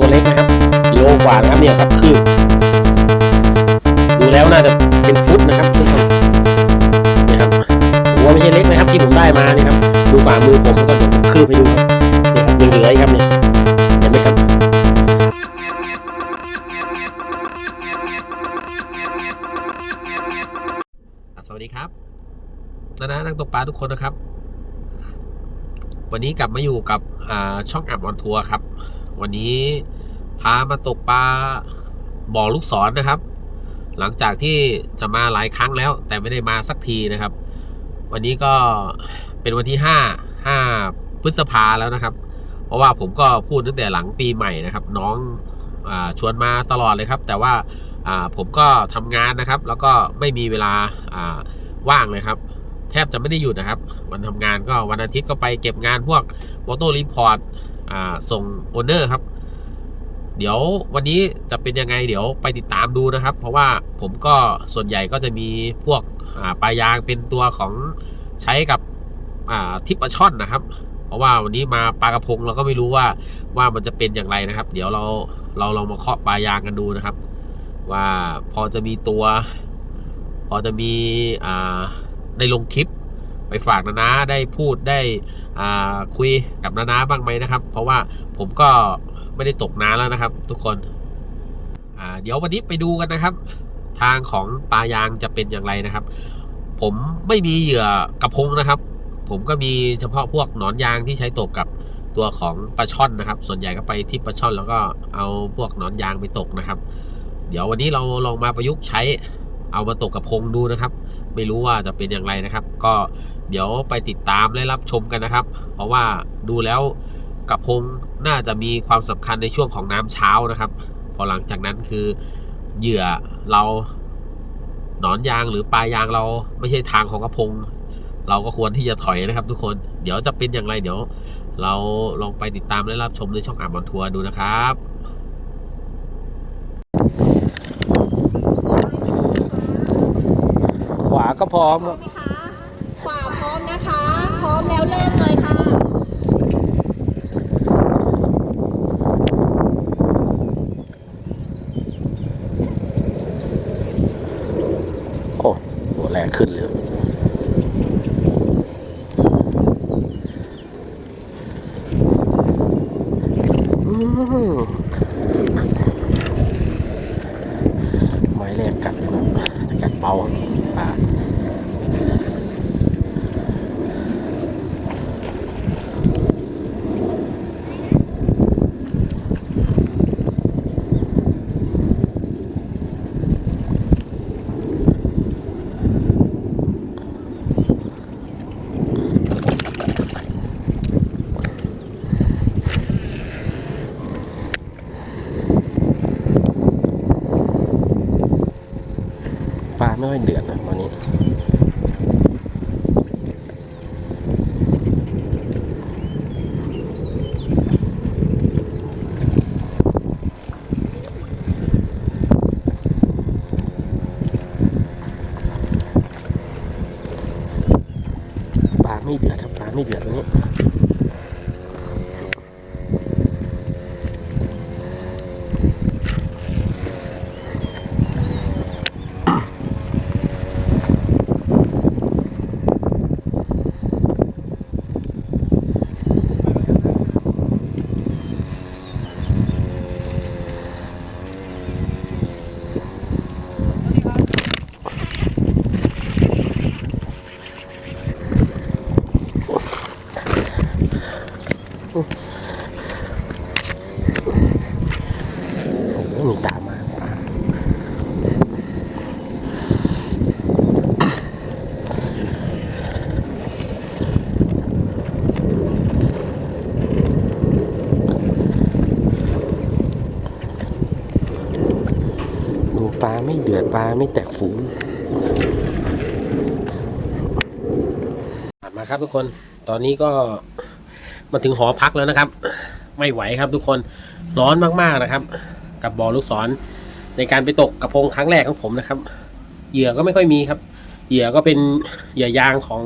ตัวเล็กนะครับกิโลกว่านะครับเนี่ยครับคือดูแล้วน่าจะเป็นฟุตนะครับทุกคนนะครับผมว่าไม่ใช่เล็กนะครับที่ผมได้มานี่ครับดูฝ่ามือผมแล้วก็เดี๋ยวผมคืบให้ดูนี่ครับยังเหลืออีกครับเนี่ยเห็นไหมครับสวัสดีครับนานานักตกปลาทุกคนนะครับ วันนี้กลับมาอยู่กับช่องอับออนทัวร์ครับ วันนี้ พามาตกปลาบ่อลูกศรนนะครับ หลังจากที่จะมาหลายครั้งแล้ว แต่ไม่ได้มาสักทีนะครับ วันนี้ก็เป็นวันที่ 5 5 พฤษภาแล้วนะครับ เพราะว่าผมก็พูดตั้งแต่หลังปีใหม่นะครับ น้องอชวนมาตลอดเลยครับ แต่ว่าผมก็ทำงานนะครับ แล้วก็ไม่มีเวลาว่างเลยครับ แทบจะไม่ได้หยุดนะครับ วันทำงานก็วันอาทิตย์ก็ไปเก็บงานพวกโฟโต้รีพอร์ตส่งโอนเนอร์ครับ เดี๋ยววันนี้จะเป็นยังไงเดี๋ยวไปติดตามดูนะครับ เพราะว่าผมก็ส่วนใหญ่ก็จะมีพวกปลายางเป็นตัวของใช้กับทิปปช่อนนะครับ เพราะว่าวันนี้มาปลากระพงเราก็ไม่รู้ว่าว่ามันจะเป็นอย่างไรนะครับ เดี๋ยวเราเราลองมาเคาะปลายางกันดูนะครับ ว่าพอจะมีตัว พอจะมีอ่าได้ลงคลิปไปฝากนานาได้พูดได้คุยกับนานาบ้างไหมนะครับ เพราะว่าผมก็ ไม่ได้ตกนานแล้วนะครับ ทุกคนอ่าเดี๋ยววันนี้ไปดูกันนะครับ ทางของปลายางจะเป็นอย่างไรนะครับ ผมไม่มีเหยื่อกระพงนะครับ ผมก็มีเฉพาะพวกหนอนยางที่ใช้ตกกับตัวของปลาช่อนนะครับ ส่วนใหญ่ก็ไปที่ปลาช่อนแล้วก็เอาพวกหนอนยางไปตกนะครับ เดี๋ยววันนี้เราลองมาประยุกต์ใช้เอามาตกกับพงดูนะครับ ไม่รู้ว่าจะเป็นอย่างไรนะครับ ก็เดี๋ยวไปติดตามและรับชมกันนะครับ เพราะว่าดูแล้ว กับพงน่าจะมีความสำคัญในช่วงของน้ำเช้านะครับ พอหลังจากนั้นคือเหยื่อเราหนอนยางหรือปลายางเราไม่ใช่ทางของกระพง เราก็ควรที่จะถอยนะครับ ทุกคนเดี๋ยวจะเป็นอย่างไรเดี๋ยว เราลองไปติดตามและรับชมในช่องอ่านบอลทัวร์ดูนะครับขวาก็พร้อมพร้อมไหมคะขวาพร้อมนะคะ พร้อมแล้วเริ่มเลยค่ะ โอ้หัวแรง ขึ้นแล้วไม้แรกกัดนะกัดเบาครับปลาปลา ไม่ค่อยเดือดนะตอนนี้ปลาไม่เดือดครับปลาไม่เดือดตรงนี้ ลาไม่เดือดปลาไม่แตกฝูงมาครับทุกคน ตอนนี้ก็มาถึงหอพักแล้วนะครับ ไม่ไหวครับทุกคน ร้อนมากๆนะครับ กับบ่อลูกศร ในการไปตกกระพงครั้งแรกของผมนะครับ เหยื่อก็ไม่ค่อยมีครับ เหยื่อก็เป็นเหยื่อยางของ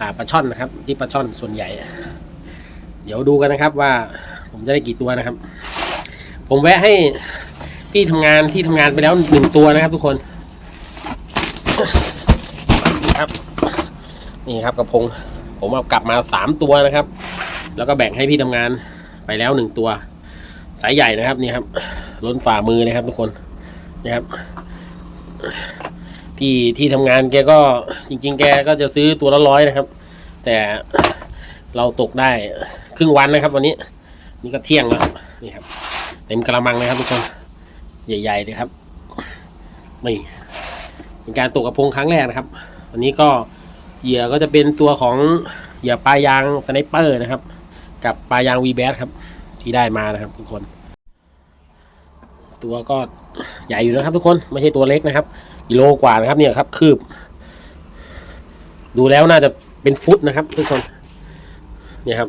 อ่าปลาช่อนนะครับ ที่ปลาช่อนส่วนใหญ่ เดี๋ยวดูกันนะครับว่าผมจะได้กี่ตัวนะครับ ผมแวะให้ พี่ทำงานที่ทำงานไปแล้วหนึ่งตัวนะครับทุกคนนี่ครับ นี่ครับกระพง ผมเอากลับมาสามตัวนะครับ แล้วก็แบ่งให้พี่ทำงานไปแล้วหนึ่งตัว สายใหญ่นะครับนี่ครับ ล้นฝ่ามือเลยครับทุกคนนะครับพี่ที่ทำงานแกก็จริง ๆ แกก็จะซื้อตัวละร้อยนะครับ แต่เราตกได้ครึ่งวันนะครับ วันนี้ นี่ก็เที่ยงแล้วนี่ครับเต็มกระมังเลยครับทุกคน ใหญ่ๆเลยครับนี่เป็นการตกกระพงครั้งแรกนะครับ วันนี้ก็เหยื่อก็จะเป็นตัวของเหยื่อปลายางสไนเปอร์นะครับ กับปลายางวีแบสครับ ที่ได้มานะครับทุกคน ตัวก็ใหญ่อยู่นะครับทุกคนไม่ใช่ตัวเล็กนะครับกิโลกว่านะครับเนี่ยครับ คืบ ดูแล้วน่าจะเป็นฟุตนะครับ ทุกคน เนี่ยครับ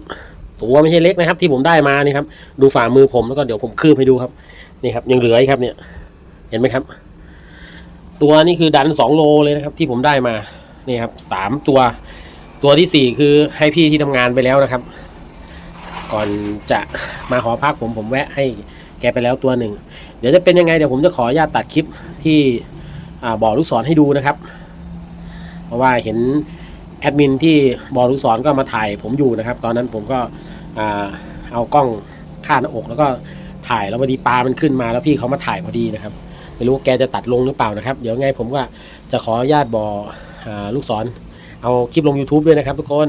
ตัวไม่ใช่เล็กนะครับ ที่ผมได้มานี่ครับ ดูฝ่ามือผมแล้วก็เดี๋ยวผมคืบให้ดูครับ นี่ครับยังเหลืออีกครับเนี่ย เห็นไหมครับ ตัวนี้คือดันสองโลเลยนะครับ ที่ผมได้มานี่ครับสามตัว ตัวที่สี่คือให้พี่ที่ทำงานไปแล้วนะครับ ก่อนจะมาหอพักผมผมแวะให้แกไปแล้วตัวหนึ่งเดี๋ยวจะเป็นยังไงเดี๋ยวผมจะขออนุญาตตัดคลิปที่อ่าบอกลูกศรให้ดูนะครับ เพราะว่าเห็นแอดมินที่บอกลูกศรก็มาถ่ายผมอยู่นะครับ ตอนนั้นผมก็อเอากล้องคาดหน้าอกแล้วก็ ถ่ายแล้วพอดีปลามันขึ้นมาแล้วพี่เขามาถ่ายพอดีนะครับ ไม่รู้แกจะตัดลงหรือเปล่านะครับ เดี๋ยวไงผมก็จะขออนุญาตบอกอ่าลูกศรเอาคลิปลง YouTube ด้วยนะครับทุกคน